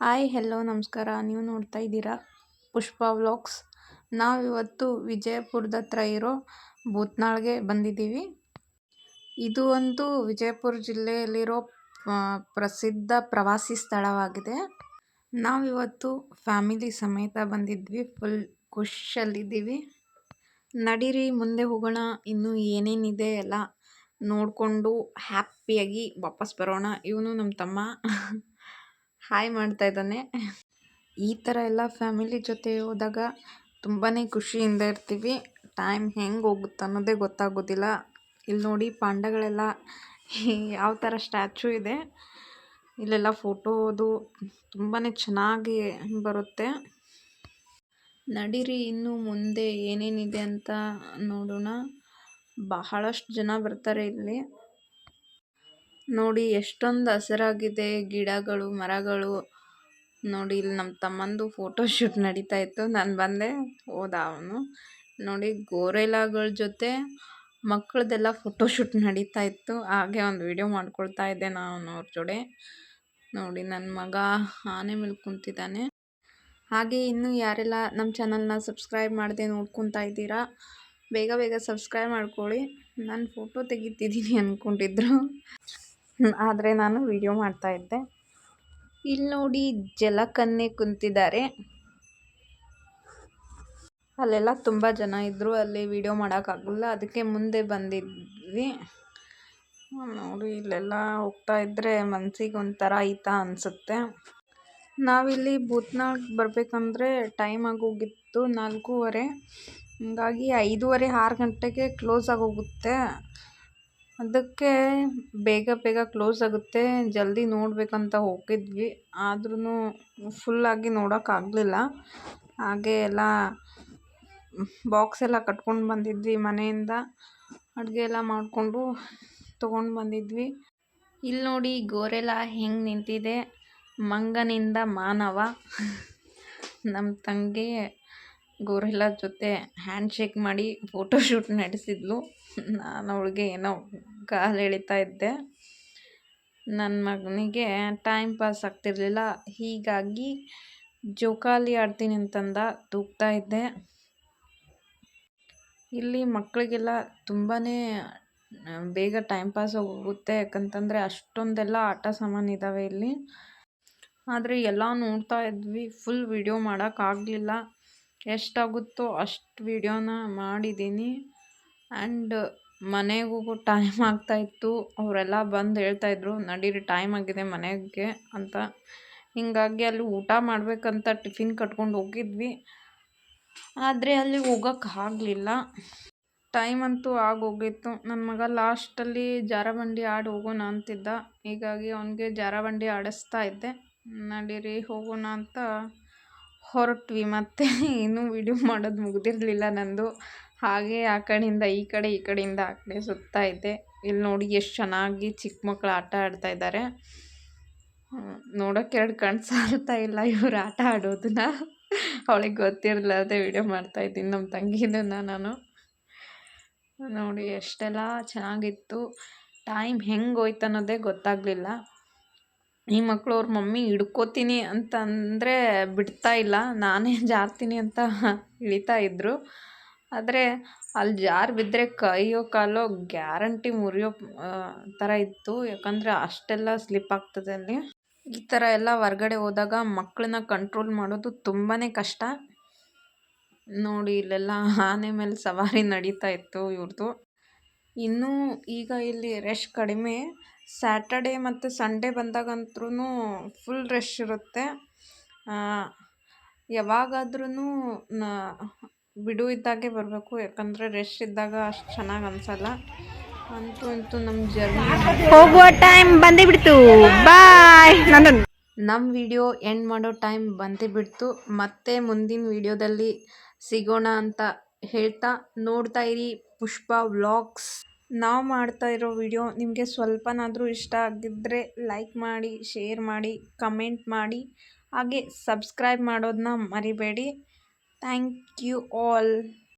Hi, hello, ನಮಸ್ಕಾರ. ನೀವು ನೋಡ್ತಾ ಇದ್ದೀರಾ ಪುಷ್ಪ ವ್ಲಾಗ್ಸ್. ನಾವಿವತ್ತು ವಿಜಯಪುರದ ಹತ್ರ ಇರೋ ಭೂತ್ನಾಳ್ಗೆ ಬಂದಿದ್ದೀವಿ. ಇದು ಒಂದು ವಿಜಯಪುರ ಜಿಲ್ಲೆಯಲ್ಲಿರೋ ಪ್ರಸಿದ್ಧ ಪ್ರವಾಸಿ ಸ್ಥಳವಾಗಿದೆ. ನಾವಿವತ್ತು ಫ್ಯಾಮಿಲಿ ಸಮೇತ ಬಂದಿದ್ವಿ, ಫುಲ್ ಖುಷಿಯಲ್ಲಿದ್ದೀವಿ. ನಡೀರಿ, ಮುಂದೆ ಹೋಗೋಣ, ಇನ್ನೂ ಏನೇನಿದೆ ಎಲ್ಲ ನೋಡಿಕೊಂಡು ಹ್ಯಾಪಿಯಾಗಿ ವಾಪಸ್ ಬರೋಣ. ಇವನು ನಮ್ಮ ತಮ್ಮ. ಹಾಯ್ ಮಾಡ್ತಾ ಇದ್ದಾನೆ. ಈ ಥರ ಎಲ್ಲ ಫ್ಯಾಮಿಲಿ ಜೊತೆ ಹೋದಾಗ ತುಂಬಾ ಖುಷಿಯಿಂದ ಇರ್ತೀವಿ. ಟೈಮ್ ಹೆಂಗೆ ಹೋಗುತ್ತೆ ಅನ್ನೋದೇ ಗೊತ್ತಾಗೋದಿಲ್ಲ. ಇಲ್ಲಿ ನೋಡಿ ಪಾಂಡಗಳೆಲ್ಲ ಯಾವ ಥರ ಸ್ಟ್ಯಾಚು ಇದೆ. ಇಲ್ಲೆಲ್ಲ ಫೋಟೋ ಅದು ತುಂಬಾ ಚೆನ್ನಾಗಿ ಬರುತ್ತೆ. ನಡೀರಿ, ಇನ್ನು ಮುಂದೆ ಏನೇನಿದೆ ಅಂತ ನೋಡೋಣ. ಬಹಳಷ್ಟು ಜನ ಬರ್ತಾರೆ ಇಲ್ಲಿ. ನೋಡಿ ಎಷ್ಟೊಂದು ಹಸಿರಾಗಿದೆ, ಗಿಡಗಳು, ಮರಗಳು. ನೋಡಿ ಇಲ್ಲಿ ನಮ್ಮ ತಮ್ಮಂದು ಫೋಟೋ ಶೂಟ್ ನಡೀತಾ ಇತ್ತು. ನಾನು ಬಂದೆ, ಹೋದ ಅವನು. ನೋಡಿ ಗೋರೆಲಾಗಳ ಜೊತೆ ಮಕ್ಕಳದೆಲ್ಲ ಫೋಟೋ ಶೂಟ್ ನಡೀತಾ ಇತ್ತು. ಹಾಗೆ ಒಂದು ವಿಡಿಯೋ ಮಾಡ್ಕೊಳ್ತಾ ಇದ್ದೆ ನಾನು ಅವ್ರ ಜೋಡೆ. ನೋಡಿ ನನ್ನ ಮಗ ಆನೆ ಮೇಲೆ ಕುಂತಿದ್ದಾನೆ. ಹಾಗೆ ಇನ್ನೂ ಯಾರೆಲ್ಲ ನಮ್ಮ ಚಾನಲ್ನ ಸಬ್ಸ್ಕ್ರೈಬ್ ಮಾಡದೆ ನೋಡ್ಕೊತಾ ಇದ್ದೀರಾ, ಬೇಗ ಬೇಗ ಸಬ್ಸ್ಕ್ರೈಬ್ ಮಾಡ್ಕೊಳ್ಳಿ. ನಾನು ಫೋಟೋ ತೆಗಿತಿದ್ದೀನಿ ಅಂದ್ಕೊಂಡಿದ್ರು ಆದರೆ ನಾನು ವಿಡಿಯೋ ಮಾಡ್ತಾ ಇದ್ದೆ. ಇಲ್ಲಿ ನೋಡಿ ಜಲಕನ್ನೆ ಕುಂತಿದ್ದಾರೆ. ಅಲ್ಲೆಲ್ಲ ತುಂಬ ಜನ ಇದ್ದರು ಅಲ್ಲಿ ವಿಡಿಯೋ ಮಾಡೋಕ್ಕಾಗಲಿಲ್ಲ. ಅದಕ್ಕೆ ಮುಂದೆ ಬಂದಿದ್ವಿ. ನೋಡಿ, ಇಲ್ಲೆಲ್ಲ ಹೋಗ್ತಾ ಇದ್ದರೆ ಮನಸ್ಸಿಗೆ ಒಂಥರ ಐತ ಅನಿಸುತ್ತೆ. ನಾವಿಲ್ಲಿ ಭೂತ್ನಾಳ್ ಬರಬೇಕಂದ್ರೆ ಟೈಮ್ ಆಗೋಗಿತ್ತು ನಾಲ್ಕೂವರೆ. ಹಾಗಾಗಿ ಐದೂವರೆ ಆರು ಗಂಟೆಗೆ ಕ್ಲೋಸ್ ಆಗೋಗುತ್ತೆ ಅದಕ್ಕೆ ಬೇಗ ಬೇಗ ಕ್ಲೋಸ್ ಆಗುತ್ತೆ. ಜಲ್ದಿ ನೋಡಬೇಕಂತ ಹೋಗಿದ್ವಿ. ಆದ್ರೂ ಫುಲ್ಲಾಗಿ ನೋಡೋಕ್ಕಾಗಲಿಲ್ಲ ಹಾಗೆ ಎಲ್ಲ ಬಾಕ್ಸ್ ಎಲ್ಲ ಕಟ್ಕೊಂಡು ಬಂದಿದ್ವಿ ಮನೆಯಿಂದ. ಅಡುಗೆ ಎಲ್ಲ ಮಾಡಿಕೊಂಡು ತೊಗೊಂಡು ಬಂದಿದ್ವಿ. ಇಲ್ಲಿ ನೋಡಿ ಗೋರೆಲ್ಲ ಹೆಂಗೆ ನಿಂತಿದೆ. ಮಂಗನಿಂದ ಮಾನವ. ನಮ್ಮ ತಂಗಿ ಗೋರೆಲ್ಲ ಜೊತೆ ಹ್ಯಾಂಡ್ ಶೇಕ್ ಮಾಡಿ ಫೋಟೋಶೂಟ್ ನಡೆಸಿದ್ಲು. ನಾನು ಅವಳಿಗೆ ಏನೋ ಕಾಲು ಎಳಿತಾ ಇದ್ದೆ. ನನ್ನ ಮಗನಿಗೆ ಟೈಮ್ ಪಾಸ್ ಆಗ್ತಿರಲಿಲ್ಲ. ಹೀಗಾಗಿ ಜೋಕಾಲಿ ಆಡ್ತೀನಿ ಅಂತಂದ ತೂಗ್ತಾ ಇದ್ದೆ. ಇಲ್ಲಿ ಮಕ್ಕಳಿಗೆಲ್ಲ ತುಂಬಾ ಬೇಗ ಟೈಮ್ ಪಾಸ್ ಹೋಗುತ್ತೆ. ಯಾಕಂತಂದರೆ ಅಷ್ಟೊಂದೆಲ್ಲ ಆಟ ಸಾಮಾನು ಇದ್ದಾವೆ ಇಲ್ಲಿ. ಆದರೆ ಎಲ್ಲ ನೋಡ್ತಾ ಇದ್ವಿ. ಫುಲ್ ವಿಡಿಯೋ ಮಾಡೋಕ್ಕಾಗಲಿಲ್ಲ ಎಷ್ಟಾಗುತ್ತೋ ಅಷ್ಟು ವಿಡಿಯೋನ ಮಾಡಿದ್ದೀನಿ ಆ್ಯಂಡ್ ಮನೆಗೂ ಟೈಮ್ ಆಗ್ತಾಯಿತ್ತು ಅವರೆಲ್ಲ ಬಂದು ಹೇಳ್ತಾಯಿದ್ರು ನಡೀರಿ ಟೈಮ್ ಆಗಿದೆ ಮನೆಗೆ ಅಂತ. ಹೀಗಾಗಿ ಅಲ್ಲಿ ಊಟ ಮಾಡಬೇಕಂತ ಟಿಫಿನ್ ಕಟ್ಕೊಂಡು ಹೋಗಿದ್ವಿ. ಆದರೆ ಅಲ್ಲಿ ಹೋಗೋಕ್ಕಾಗಲಿಲ್ಲ ಟೈಮ್ ಅಂತೂ ಆಗೋಗಿತ್ತು. ನನ್ನ ಮಗ ಲಾಸ್ಟಲ್ಲಿ ಜಾರಬಂಡಿ ಆಡಿ ಹೋಗೋಣ ಅಂತಿದ್ದ. ಹೀಗಾಗಿ ಅವನಿಗೆ ಜಾರಬಂಡಿ ಆಡಿಸ್ತಾ ಇದ್ದೆ. ನಡೀರಿ ಹೋಗೋಣ ಅಂತ ಹೊರಟ್ವಿ ಮತ್ತೆ. ಇನ್ನೂ ವಿಡಿಯೋ ಮಾಡೋದು ಮುಗಿದಿರಲಿಲ್ಲ ನಂದು. ಹಾಗೆ ಆ ಕಡೆಯಿಂದ ಈ ಕಡೆ, ಈ ಕಡೆಯಿಂದ ಆ ಕಡೆ ಸುತ್ತಾ ಇದ್ದೆ. ಇಲ್ಲಿ ನೋಡಿ ಎಷ್ಟು ಚೆನ್ನಾಗಿ ಚಿಕ್ಕ ಮಕ್ಕಳು ಆಟ ಆಡ್ತಾ ಇದ್ದಾರೆ. ನೋಡೋಕೆ ಎರಡು ಕಣ್ಣು ಸಾಲ್ತಾ ಇಲ್ಲ ಇವ್ರು ಆಟ ಆಡೋದನ್ನ. ಅವಳಿಗೆ ಗೊತ್ತಿರಲಾರ್ದೆ ವಿಡಿಯೋ ಮಾಡ್ತಾ ಇದ್ದೀನಿ ನಮ್ಮ ತಂಗಿದನ್ನ ನಾನು. ನೋಡಿ, ಎಷ್ಟೆಲ್ಲ ಚೆನ್ನಾಗಿತ್ತು. ಟೈಮ್ ಹೆಂಗೆ ಹೋಯ್ತು ಅನ್ನೋದೇ ಗೊತ್ತಾಗಲಿಲ್ಲ. ಈ ಮಕ್ಕಳು ಅವ್ರ ಮಮ್ಮಿ ಹಿಡ್ಕೋತೀನಿ ಅಂತ ಅಂದರೆ ಬಿಡ್ತಾ ಇಲ್ಲ. ನಾನೇ ಜಾರ್ತೀನಿ ಅಂತ ಇಳಿತಾ ಇದ್ದರು ಆದರೆ ಅಲ್ಲಿ ಜಾರಿ ಬಿದ್ದರೆ ಕೈಯೋ ಕಾಲೋ ಗ್ಯಾರಂಟಿ ಮುರಿಯೋ ಥರ ಇತ್ತು. ಯಾಕಂದರೆ ಅಷ್ಟೆಲ್ಲ ಸ್ಲಿಪ್ ಆಗ್ತದೆ ಅಲ್ಲಿ. ಈ ಥರ ಎಲ್ಲ ಹೊರ್ಗಡೆ ಹೋದಾಗ ಮಕ್ಕಳನ್ನ ಕಂಟ್ರೋಲ್ ಮಾಡೋದು ತುಂಬಾ ಕಷ್ಟ. ನೋಡಿ, ಇಲ್ಲೆಲ್ಲ ಆನೆ ಮೇಲೆ ಸವಾರಿ ನಡೀತಾ ಇತ್ತು ಇವ್ರದ್ದು ಇನ್ನೂ ಈಗ ಇಲ್ಲಿ ರಶ್ ಕಡಿಮೆ. ಸ್ಯಾಟರ್ಡೇ ಮತ್ತು ಸಂಡೇ ಬಂದಾಗಂತ್ರೂ ಫುಲ್ ರಶ್ ಇರುತ್ತೆ. ಯಾವಾಗಾದ್ರೂ ಬಿಡು ಇದ್ದಾಗೆ ಬರಬೇಕು ಯಾಕಂದರೆ ರೆಸ್ಟ್ ಇದ್ದಾಗ ಅಷ್ಟು ಚೆನ್ನಾಗಿ ಅನಿಸಲ್ಲ. ಅಂತೂ ಇಂತೂ ನಮ್ಮ ಜರ್ನಿ ಹೋಗುವ ಟೈಮ್ ಬಂದೇ ಬಿಡ್ತು. ಬಾಯ್ ನಂದನ್ ನಮ್ಮ ವಿಡಿಯೋ ಎಂಡ್ ಮಾಡೋ ಟೈಮ್ ಬಂದೇ ಬಿಡ್ತು. ಮತ್ತೆ ಮುಂದಿನ ವಿಡಿಯೋದಲ್ಲಿ ಸಿಗೋಣ ಅಂತ ಹೇಳ್ತಾ ನೋಡ್ತಾ ಇರಿ ಪುಷ್ಪ ವ್ಲಾಗ್ಸ್ ನಾವು ಮಾಡ್ತಾ ಇರೋ ವಿಡಿಯೋ ನಿಮಗೆ ಸ್ವಲ್ಪನಾದರೂ ಇಷ್ಟ ಆಗಿದ್ದರೆ ಲೈಕ್ ಮಾಡಿ ಶೇರ್ ಮಾಡಿ ಕಮೆಂಟ್ ಮಾಡಿ ಹಾಗೆ ಸಬ್ಸ್ಕ್ರೈಬ್ ಮಾಡೋದನ್ನ ಮರಿಬೇಡಿ. Thank you all.